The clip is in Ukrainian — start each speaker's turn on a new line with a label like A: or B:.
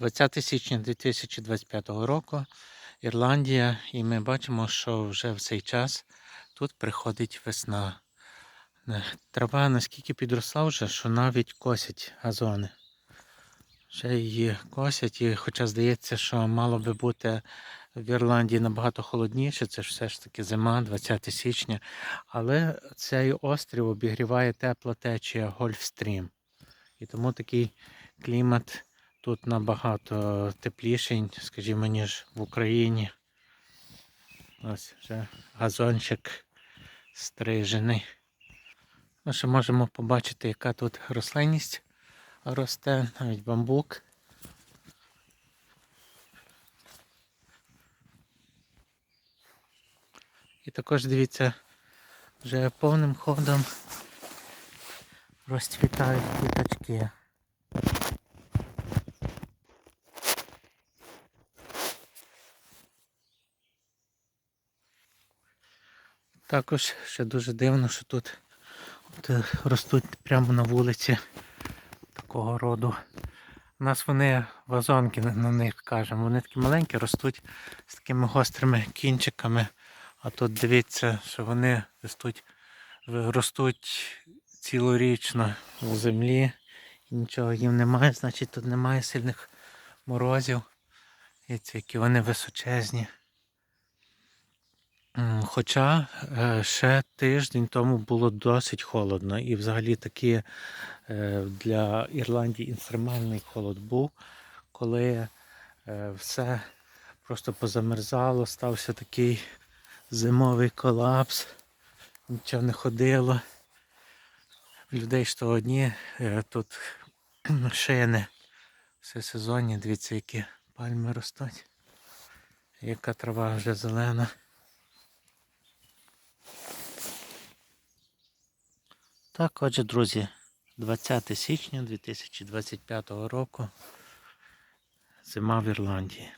A: 20 січня 2025 року Ірландія, і ми бачимо, що вже в цей час тут приходить весна. Е, Трава наскільки підросла вже, що навіть косять газони. Вже її косять, і хоча здається, що мало би бути в Ірландії набагато холодніше, це ж все ж таки зима, 20 січня. Але цей острів обігріває тепла течія Гольфстрім. І тому такий клімат тут набагато тепліший, скажімо, ніж в Україні. Ось вже газончик стрижений. Ми ще можемо побачити, яка тут рослинність росте, навіть бамбук. І також дивіться, вже повним ходом розцвітають квіточки. Також ще дуже дивно, що тут от, е, ростуть прямо на вулиці такого роду. У нас вони вазонки на них кажемо. Вони такі маленькі, ростуть з такими гострими кінчиками. А тут дивіться, що вони ростуть, ростуть цілорічно в землі. І нічого їм немає, значить тут немає сильних морозів. І ці які вони височезні. Хоча е, ще тиждень тому було досить холодно, і взагалі такі е, для Ірландії екстремальний холод був, коли е, все просто позамерзало, стався такий зимовий колапс, нічого не ходило. Людей то одні, тут шини все сезонні, дивіться, які пальми ростуть, яка трава вже зелена. Так, отже, друзі, 20 січня 2025 року. Зима в Ірландії.